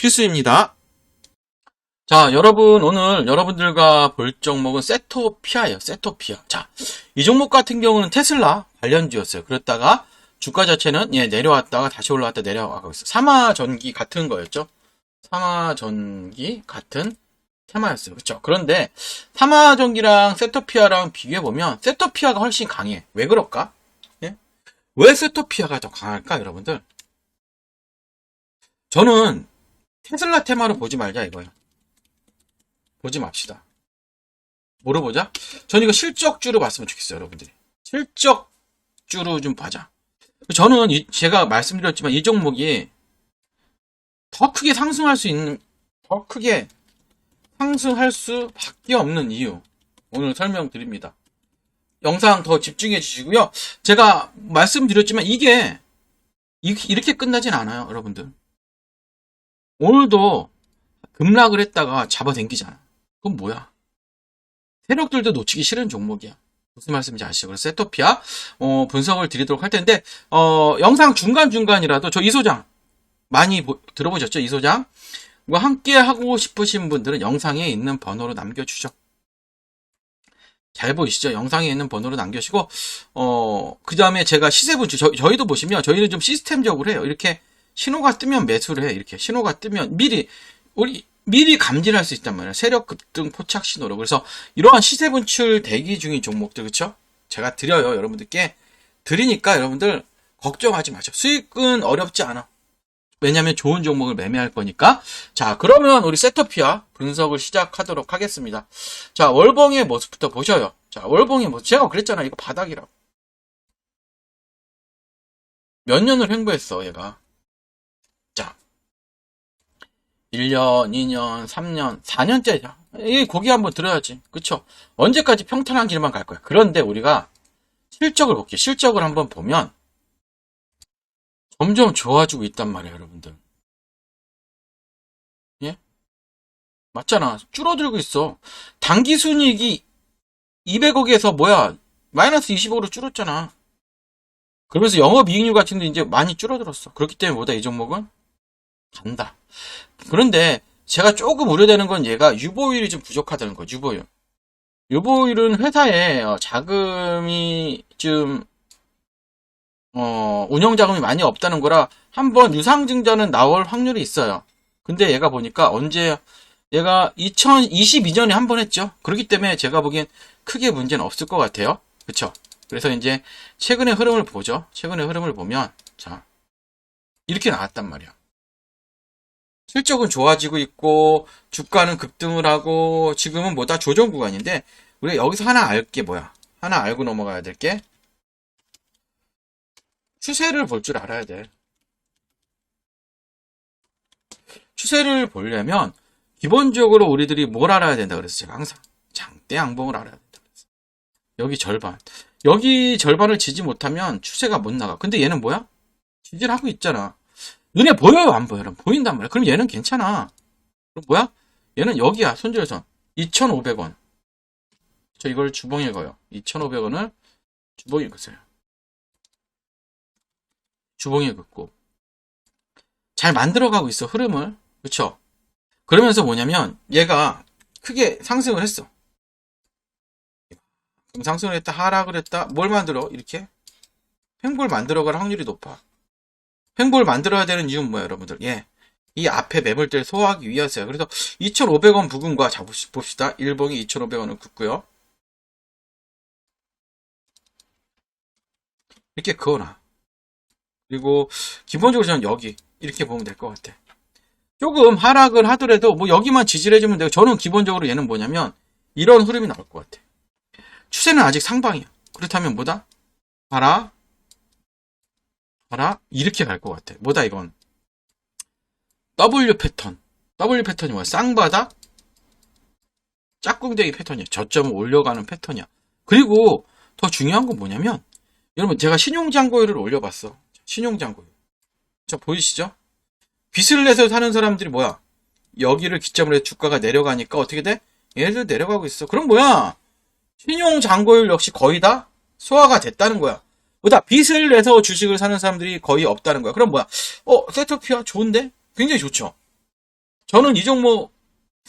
필수입니다. 자, 여러분, 오늘 여러분들과 볼 종목은 세토피아예요. 세토피아. 자, 이 종목 같은 경우는 테슬라 관련주였어요. 그랬다가 주가 자체는 예, 내려왔다가 다시 올라왔다 내려가고 있어요. 삼화전기 같은 거였죠. 삼화전기 같은 테마였어요. 그렇죠? 그런데 삼화전기랑 세토피아랑 비교해 보면 세토피아가 훨씬 강해. 왜 그럴까? 예? 왜 세토피아가 더 강할까, 여러분들? 저는 테슬라 테마로 보지 말자 이거예요. 보지 맙시다. 뭐로 보자? 전 이거 실적주로 봤으면 좋겠어요, 여러분들이. 실적주로 좀 봐자. 저는 이- 제가 말씀드렸지만 이 종목이 더 크게 상승할 수 있는, 더 크게 상승할 수밖에 없는 이유. 오늘 설명드립니다. 영상 더 집중해 주시고요. 제가 말씀드렸지만 이게 이- 이렇게 끝나진 않아요, 여러분들. 오늘도 급락을 했다가 잡아당기잖아. 그건 뭐야? 세력들도 놓치기 싫은 종목이야. 무슨 말씀인지 아시죠? 그래서 세토피아 어, 분석을 드리도록 할 텐데 어, 영상 중간 중간이라도 저 이 소장 많이 보- 들어보셨죠? 이 소장 과 함께 하고 싶으신 분들은 영상에 있는 번호로 남겨주죠. 잘 보이시죠? 영상에 있는 번호로 남겨주시고 어, 그 다음에 제가 시세 분출 저, 저희도 보시면 저희는 좀 시스템적으로 해요. 이렇게 신호가 뜨면 매수를 해. 이렇게 신호가 뜨면 미리 우리 미리 감지할 수 있단 말이에요. 세력 급등 포착 신호로. 그래서 이러한 시세 분출 대기 중인 종목들 그렇죠? 제가 드려요. 여러분들께 드리니까 여러분들 걱정하지 마세요. 수익은 어렵지 않아. 왜냐하면 좋은 종목을 매매할 거니까. 자, 그러면 우리 세터피아 분석을 시작하도록 하겠습니다. 자, 월봉의 모습부터 보셔요. 자, 월봉의 모습. 제가 그랬잖아. 이거 바닥이라고. 몇 년을 횡보했어, 얘가. 1년, 2년, 3년, 4년째죠. 이 고기 한번 들어야지. 그쵸? 언제까지 평탄한 길만 갈 거야. 그런데 우리가 실적을 볼게요. 실적을 한번 보면 점점 좋아지고 있단 말이에요, 여러분들. 예? 맞잖아. 줄어들고 있어. 단기 순이익이 200억에서 뭐야? 마이너스 25로 줄었잖아. 그러면서 영업이익률 같은 데 이제 많이 줄어들었어. 그렇기 때문에 뭐다, 이 종목은? 간다. 그런데 제가 조금 우려되는 건 얘가 유보율이 좀 부족하다는 거, 유보율. 유보율은 회사에 어, 자금이 좀, 어, 운영 자금이 많이 없다는 거라 한번 유상증자는 나올 확률이 있어요. 근데 얘가 보니까 언제, 얘가 2022년에 한 번 했죠. 그렇기 때문에 제가 보기엔 크게 문제는 없을 것 같아요. 그쵸? 그래서 이제 최근의 흐름을 보죠. 최근의 흐름을 보면, 자, 이렇게 나왔단 말이야. 실적은 좋아지고 있고 주가는 급등을 하고 지금은 뭐다 조정 구간인데 우리가 여기서 하나 알 게 뭐야? 하나 알고 넘어가야 될 게 추세를 볼 줄 알아야 돼. 추세를 보려면 기본적으로 우리들이 뭘 알아야 된다 그랬어 제가 항상 장대 양봉을 알아야 된다 그랬어. 여기 절반. 여기 절반을 지지 못하면 추세가 못 나가. 근데 얘는 뭐야? 지지를 하고 있잖아. 눈에 보여요, 안 보여요? 보인단 말이야. 그럼 얘는 괜찮아. 그럼 뭐야? 얘는 여기야, 손절선. 2,500원. 저 이걸 주봉에 거요. 2,500원을 주봉에 긋어요. 주봉에 긋고. 잘 만들어가고 있어, 흐름을. 그쵸? 그러면서 뭐냐면, 얘가 크게 상승을 했어. 상승을 했다, 하락을 했다, 뭘 만들어? 이렇게? 횡볼 만들어갈 확률이 높아. 횡볼 만들어야 되는 이유는 뭐야, 여러분들? 예. 이 앞에 매물대를 소화하기 위해서요. 그래서 2,500원 부근과 잡봅시다. 일봉이 2,500원을 긋고요. 이렇게 그어놔. 그리고 기본적으로 저는 여기 이렇게 보면 될 것 같아. 조금 하락을 하더라도 뭐 여기만 지지를 해주면 되고 저는 기본적으로 얘는 뭐냐면 이런 흐름이 나올 것 같아. 추세는 아직 상방이야. 그렇다면 뭐다? 봐라. 봐라. 이렇게 갈 것 같아. 뭐다 이건? W 패턴. W 패턴이 뭐야? 쌍바닥? 짝꿍대기 패턴이야. 저점을 올려가는 패턴이야. 그리고 더 중요한 건 뭐냐면 여러분 제가 신용장고율을 올려봤어. 신용장고율. 자 보이시죠? 빚을 내서 사는 사람들이 뭐야? 여기를 기점으로 해서 주가가 내려가니까 어떻게 돼? 얘들 내려가고 있어. 그럼 뭐야? 신용장고율 역시 거의 다 소화가 됐다는 거야. 뭐다 빚을 내서 주식을 사는 사람들이 거의 없다는 거야. 그럼 뭐야? 어, 세토피아 좋은데? 굉장히 좋죠. 저는 이 종목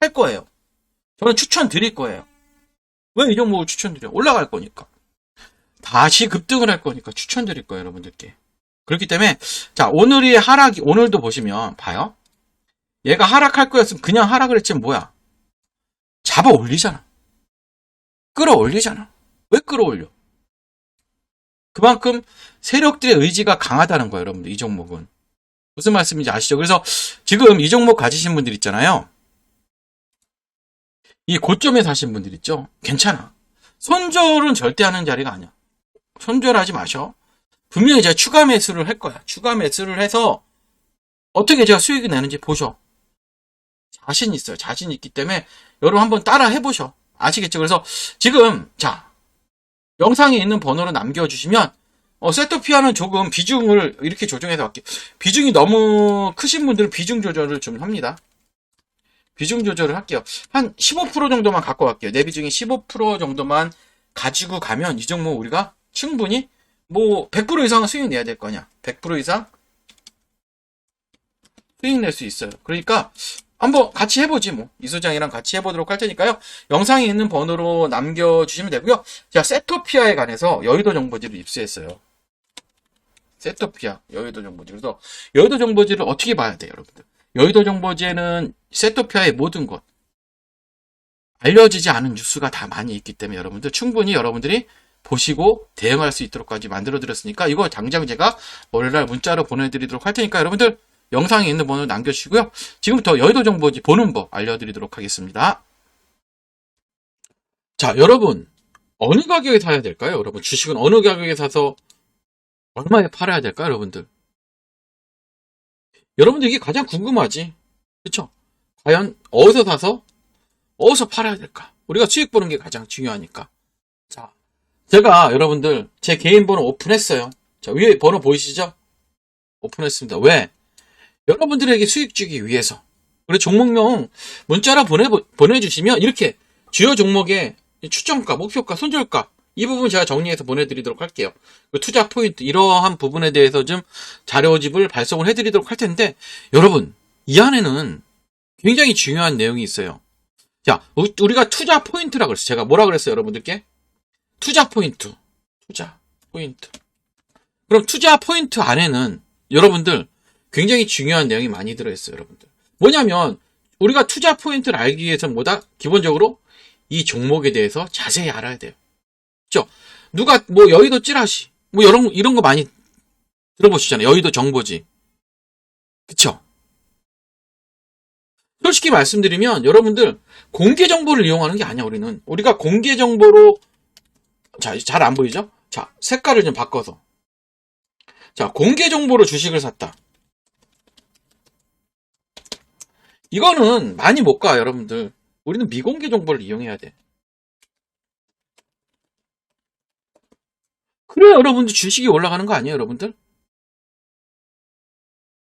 살 거예요. 저는 추천드릴 거예요. 왜 이 종목을 추천드려? 올라갈 거니까. 다시 급등을 할 거니까 추천드릴 거예요, 여러분들께. 그렇기 때문에 자, 오늘이 하락이 오늘도 보시면 봐요. 얘가 하락할 거였으면 그냥 하락을 했지만 뭐야? 잡아 올리잖아. 끌어올리잖아. 왜 끌어올려? 그만큼 세력들의 의지가 강하다는 거예요, 여러분들. 이 종목은. 무슨 말씀인지 아시죠? 그래서 지금 이 종목 가지신 분들 있잖아요. 이 고점에 사신 분들 있죠? 괜찮아. 손절은 절대 하는 자리가 아니야. 손절하지 마셔. 분명히 제가 추가 매수를 할 거야. 추가 매수를 해서 어떻게 제가 수익이 내는지 보셔. 자신 있어요. 자신 있기 때문에 여러분 한번 따라 해보셔. 아시겠죠? 그래서 지금 자 영상에 있는 번호를 남겨주시면 어, 세토피아는 조금 비중을 이렇게 조정해서 할게요. 비중이 너무 크신 분들은 비중 조절을 좀 합니다. 비중 조절을 할게요. 한 15% 정도만 갖고 갈게요. 내 비중이 15% 정도만 가지고 가면 이 종목 우리가 충분히 뭐 100% 이상은 수익 내야 될 거냐. 100% 이상 수익 낼 수 있어요. 그러니까 한번 같이 해보지 뭐. 이 소장이랑 같이 해보도록 할 테니까요. 영상에 있는 번호로 남겨주시면 되고요. 제가 세토피아에 관해서 여의도 정보지를 입수했어요. 세토피아, 여의도 정보지. 그래서 여의도 정보지를 어떻게 봐야 돼요, 여러분들? 여의도 정보지에는 세토피아의 모든 것, 알려지지 않은 뉴스가 다 많이 있기 때문에 여러분들 충분히 여러분들이 보시고 대응할 수 있도록까지 만들어 드렸으니까 이거 당장 제가 월요일날 문자로 보내드리도록 할 테니까 여러분들 영상에 있는 번호 남겨주시고요. 지금부터 여의도 정보지 보는 법 알려드리도록 하겠습니다. 자, 여러분 어느 가격에 사야 될까요? 여러분 주식은 어느 가격에 사서 얼마에 팔아야 될까요, 여러분들? 여러분들 이게 가장 궁금하지, 그렇죠? 과연 어디서 사서 어디서 팔아야 될까? 우리가 수익 보는 게 가장 중요하니까. 자, 제가 여러분들 제 개인 번호 오픈했어요. 자, 위에 번호 보이시죠? 오픈했습니다. 왜? 여러분들에게 수익 주기 위해서. 그리고 종목명 문자로 보내, 보내주시면 이렇게 주요 종목의 추정가, 목표가, 손절가 이 부분 제가 정리해서 보내드리도록 할게요. 그 투자 포인트 이러한 부분에 대해서 좀 자료집을 발송을 해드리도록 할 텐데 여러분 이 안에는 굉장히 중요한 내용이 있어요. 자, 우리가 투자 포인트라 그랬어요. 제가 뭐라 그랬어요, 여러분들께? 투자 포인트. 투자 포인트. 그럼 투자 포인트 안에는 여러분들 굉장히 중요한 내용이 많이 들어있어요, 여러분들. 뭐냐면 우리가 투자 포인트를 알기 위해서 뭐다? 기본적으로 이 종목에 대해서 자세히 알아야 돼요. 그죠? 누가 뭐 여의도 찌라시 뭐 이런 이런 거 많이 들어보시잖아요. 여의도 정보지. 그쵸? 솔직히 말씀드리면 여러분들 공개 정보를 이용하는 게 아니야 우리는 우리가 공개 정보로 자잘 안 보이죠? 자 색깔을 좀 바꿔서 자 공개 정보로 주식을 샀다. 이거는 많이 못 가 여러분들 우리는 미공개 정보를 이용해야 돼. 그래 여러분들 주식이 올라가는 거 아니에요 여러분들?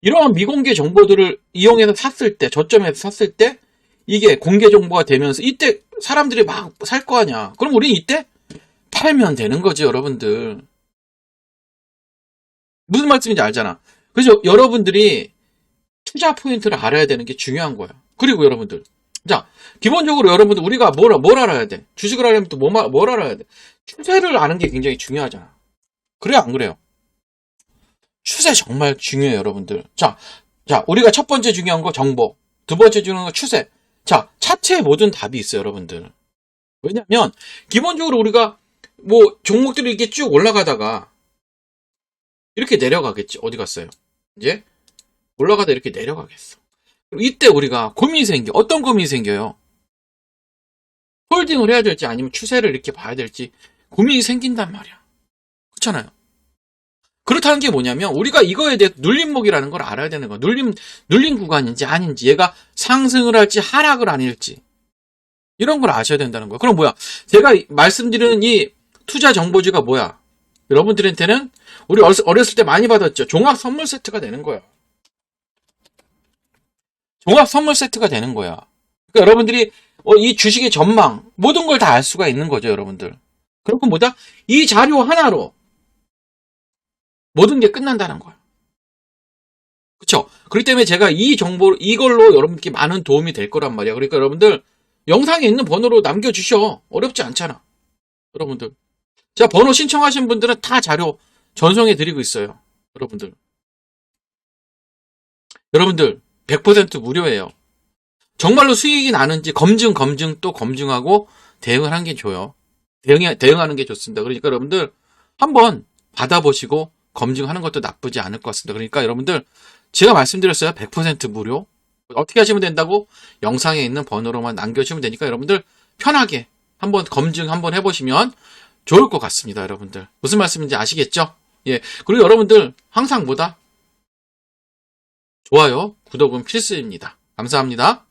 이러한 미공개 정보들을 이용해서 샀을 때, 저점에서 샀을 때, 이게 공개 정보가 되면서, 이때 사람들이 막 살 거 아니야. 그럼 우리는 이때 팔면 되는 거지, 여러분들. 무슨 말씀인지 알잖아. 그래서 여러분들이 투자 포인트를 알아야 되는 게 중요한 거야. 그리고 여러분들. 자, 기본적으로 여러분들, 우리가 뭘, 뭘 알아야 돼? 주식을 하려면 또 뭐, 뭘 알아야 돼? 추세를 아는 게 굉장히 중요하잖아. 그래요, 안 그래요? 추세 정말 중요해요, 여러분들. 자, 자, 우리가 첫 번째 중요한 거 정보. 두 번째 중요한 거 추세. 자, 차트에 모든 답이 있어요, 여러분들. 왜냐면, 기본적으로 우리가, 뭐, 종목들이 이렇게 쭉 올라가다가, 이렇게 내려가겠지. 어디 갔어요? 이제, 올라가다 이렇게 내려가겠어. 이때 우리가 고민이 생겨. 어떤 고민이 생겨요? 홀딩을 해야 될지 아니면 추세를 이렇게 봐야 될지 고민이 생긴단 말이야. 그렇잖아요. 그렇다는 게 뭐냐면 우리가 이거에 대해 눌림목이라는 걸 알아야 되는 거야. 눌림 눌림 구간인지 아닌지 얘가 상승을 할지 하락을 아닐지 이런 걸 아셔야 된다는 거야. 그럼 뭐야? 제가 이- 말씀드리는 이 투자 정보지가 뭐야? 여러분들한테는 우리 어렸- 어렸을 때 많이 받았죠. 종합 선물 세트가 되는 거야. 종합 선물 세트가 되는 거야. 그러니까 여러분들이 어, 이 주식의 전망 모든 걸 다 알 수가 있는 거죠, 여러분들. 그렇고 뭐다? 이 자료 하나로 모든 게 끝난다는 거야. 그쵸? 그렇기 때문에 제가 이 정보, 이걸로 여러분께 많은 도움이 될 거란 말이야. 그러니까 여러분들, 영상에 있는 번호로 남겨 주셔. 어렵지 않잖아. 여러분들. 제가 번호 신청하신 분들은 다 자료 전송해 드리고 있어요. 여러분들. 여러분들, 100% 무료예요. 정말로 수익이 나는지 검증, 검증 또 검증하고 대응을 한 게 좋아요. 대응, 대응하는 게 좋습니다. 그러니까 여러분들, 한번 받아보시고 검증하는 것도 나쁘지 않을 것 같습니다. 그러니까 여러분들 제가 말씀드렸어요. 100% 무료. 어떻게 하시면 된다고? 영상에 있는 번호로만 남겨주시면 되니까 여러분들 편하게 한번 검증 한번 해보시면 좋을 것 같습니다. 여러분들. 무슨 말씀인지 아시겠죠? 예. 그리고 여러분들 항상 뭐다? 좋아요, 구독은 필수입니다. 감사합니다.